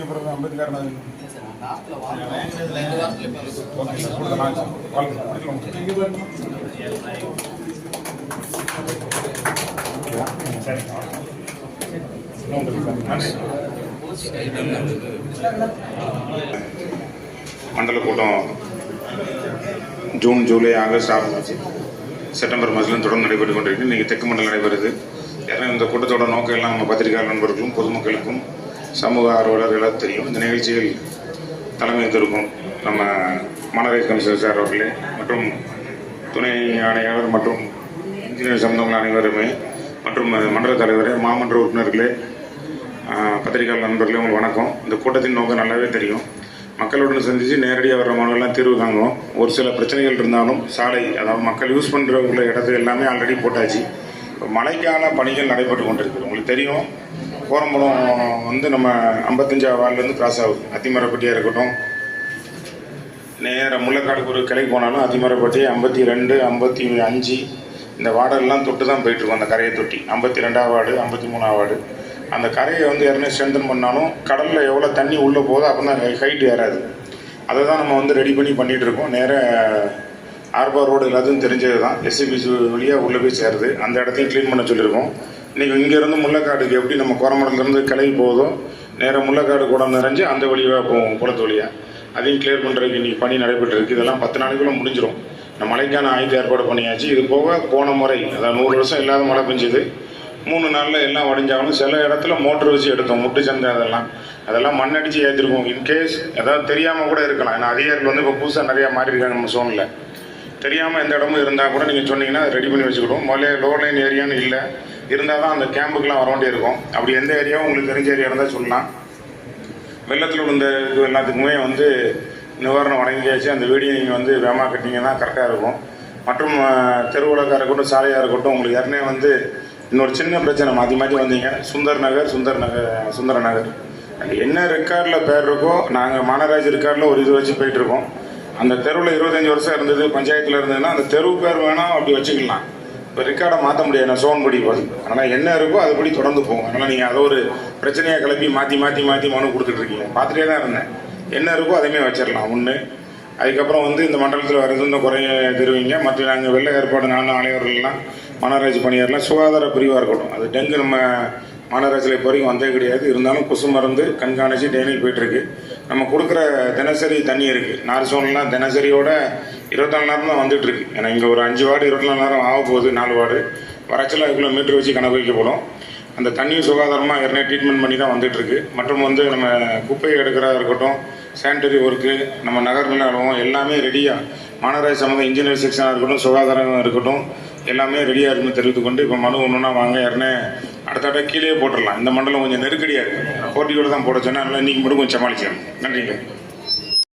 பிறகு அம்பேத்கர் மண்டல கூட்டம் June July August August September மாதத்துலேருந்து தொடர்ந்து நடைபெற்று கொண்டிருக்கு. இன்றைக்கி தெற்கு மண்டலம் நடைபெறுது. ஏன்னா இந்த கூட்டத்தோட நோக்கம் எல்லாம் நம்ம பத்திரிகையாளர் நண்பர்களுக்கும் பொதுமக்களுக்கும் சமூக ஆர்வலர்களாக தெரியும். இந்த நிகழ்ச்சியில் தலைமை தலைமையேற்றிருக்கும் நம்ம மாநகராட்சி கமிஷனர் சார் அவர்களே மற்றும் துணை ஆணையாளர் மற்றும் இன்ஜினியர் சம்பந்தங்கள் அனைவருமே மற்றும் மண்டல தலைவரே மாமன்ற உறுப்பினர்களே பத்திரிகையாளர் நண்பர்களே உங்களுக்கு வணக்கம். இந்த கூட்டத்தின் நோக்கம் நல்லாவே தெரியும். மக்களுடன் சந்தித்து நேரடியாக வர்ற மனுவெல்லாம் தீர்வு காண்கிறோம். ஒரு சில பிரச்சனைகள் இருந்தாலும் சாலை அதாவது மக்கள் யூஸ் பண்ணுற உள்ள இடத்துல எல்லாமே ஆல்ரெடி போட்டாச்சு. இப்போ மழைக்கால பணிகள் நடைபெற்று கொண்டிருக்கு உங்களுக்கு தெரியும். கோரம்பலம் வந்து நம்ம ஐம்பத்தஞ்சாவது வார்டுலேருந்து கிராஸ் ஆகுது. அத்திமரப்பட்டியாக இருக்கட்டும். நேராக முள்ளக்காடுக்கு ஒரு கிளைக்கு போனாலும் அதிமரப்பட்டி ஐம்பத்தி ரெண்டு ஐம்பத்தி அஞ்சு இந்த வார்டெல்லாம் தொட்டு தான் போயிட்டுருக்கோம் அந்த கரையை தொட்டி. ஐம்பத்தி ரெண்டாவது வார்டு ஐம்பத்தி மூணாவது வார்டு. அந்த கரையை வந்து யாருமே ஸ்ட்ரென்தன் பண்ணாலும் கடலில் எவ்வளோ தண்ணி உள்ளே போதோ அப்போ தான் ஹைட் ஏறாது. அதை தான் நம்ம வந்து ரெடி பண்ணி பண்ணிகிட்டு இருக்கோம் நேராக ஆர்பார் ரோடு எல்லாத்தையும் தெரிஞ்சது தான். எஸ்சிபிசி வழியாக உள்ளே போய் சேருது. அந்த இடத்தையும் க்ளீன் பண்ண சொல்லியிருக்கோம். இன்றைக்கி இங்கேருந்து முல்லைக்காடுக்கு எப்படி நம்ம கோரமடத்துலேருந்து கிளை போகுதோ நேராக முல்லைக்காடு குடம் நிறைஞ்சு அந்த வழியாக போவோம் குளத்து வழியாக அதையும் கிளியர் பண்ணுறதுக்கு இன்றைக்கி பணி நடைபெற்றிருக்கு. இதெல்லாம் பத்து நாளைக்குள்ளே முடிஞ்சிடும் இந்த மழைக்கான ஆயுத ஏற்பாடு பண்ணியாச்சு. இது போக போன முறை அதாவது நூறு வருஷம் இல்லாத மழை பெஞ்சுது. மூணு நாளில் எல்லாம் வடிஞ்சாலும் சில இடத்துல மோட்டர் வச்சு எடுத்தோம் முட்டு சந்தை அதெல்லாம். அதெல்லாம் மண் ஏற்றிருக்கோம் இன்கேஸ் ஏதாவது தெரியாமல் கூட இருக்கலாம். ஏன்னா அதிகாரிகள் வந்து இப்போ புதுசாக நிறையா மாறி இருக்காங்க நம்ம சோனில் தெரியாமல் எந்த இடமும் இருந்தால் கூட நீங்கள் சொன்னீங்கன்னா அதை ரெடி பண்ணி வச்சுக்கிடுவோம். முதல்ல லோ லைன் ஏரியான்னு இல்லை. இருந்தால் தான் அந்த கேம்புக்கெலாம் வர வேண்டிய இருக்கும் அப்படி எந்த ஏரியாவும் உங்களுக்கு தெரிஞ்ச ஏரியா இருந்தால் சொல்லலாம். வெள்ளத்தில் விழுந்த இது எல்லாத்துக்குமே வந்து நிவாரணம் வழங்கியாச்சு. அந்த வீடியோ நீங்கள் வந்து வேமா கட்டிங்கன்னா கரெக்டாக இருக்கும். மற்றும் தெருவுலக்காக இருக்கட்டும் சாலையாக இருக்கட்டும் உங்களுக்கு ஏற்கனவே வந்து இன்னொரு சின்ன பிரச்சனை மாற்றி மாற்றி வந்தீங்க. சுந்தர் நகர் சுந்தர் நகர் சுந்தர நகர். அது என்ன ரெக்கார்டில் பேர் இருக்கோ நாங்கள் மாநகராட்சி ரெக்கார்டில் ஒரு இது வச்சு போயிட்டுருக்கோம் அந்த தெருவில் இருபத்தஞ்சி வருஷம் இருந்தது பஞ்சாயத்தில் இருந்ததுன்னா அந்த தெரு பேர் வேணால் அப்படி வச்சுக்கலாம். இப்போ ரெக்கார்டை மாற்ற முடியாது. நான் சோன் படி போகுது ஆனால் என்ன இருக்கோ அதுபடி தொடர்ந்து போகும். அதனால் நீங்கள் அதை ஒரு பிரச்சனையாக கிளப்பி மாற்றி மாற்றி மாற்றி மனு கொடுத்துட்டு இருக்கீங்க பார்த்துட்டே தான் இருந்தேன். என்ன இருக்கோ அதையுமே வச்சிடலாம். ஒன்று அதுக்கப்புறம் வந்து இந்த மண்டலத்தில் வர இந்த குறைய தெரிவிங்க. மற்ற நாங்கள் வெள்ள ஏற்பாடு நாலு ஆணையர்கள்லாம் மாநகராட்சி பணியாரெலாம் சுகாதார பிரிவாக இருக்கட்டும். அது டெங்கு நம்ம மாநகராட்சியில் இப்போ வரைக்கும் வந்தே கிடையாது. இருந்தாலும் கொசு மருந்து கண்காணித்து டெய்லி போயிட்டுருக்கு. நம்ம கொடுக்குற தினசரி தண்ணி இருக்குது நார் சோன்லாம் தினசரியோட இருபத்தி நாலு நேரம் தான் வந்துட்டு இருக்கு ஏன்னா இங்கே ஒரு அஞ்சு வார்டு இருபத்தி நாலு நேரம் ஆக போகுது நாலு வார்டு. வறட்சியில் கிலோமீட்டர் வச்சு கணக்கு வைக்கப்படும் அந்த தண்ணியும் சுகாதாரமாக ஏற்கனவே ட்ரீட்மெண்ட் பண்ணி தான் வந்துட்டுருக்கு. மற்றும் வந்து நம்ம குப்பையை எடுக்கிறதா இருக்கட்டும் சானிட்டரி ஒர்க்கு நம்ம நகர் நில எல்லாமே ரெடியாக மாநகராட்சி சம்மந்த இன்ஜினியர் செக்ஷனாக இருக்கட்டும் சுகாதாரம் இருக்கட்டும் எல்லாமே ரெடியாக இருக்குன்னு தெரிவித்து கொண்டு இப்போ மனு ஒன்றுனா வாங்க. யாருனே அடுத்த கீழே போட்டுடலாம். இந்த மண்டலம் கொஞ்சம் நெருக்கடியாக இருக்குது போட்டியோடு தான் போட சொன்னால் அதனால் இன்றைக்கி மட்டும் கொஞ்சம் சமாளிச்சிடணும் நன்றிங்க.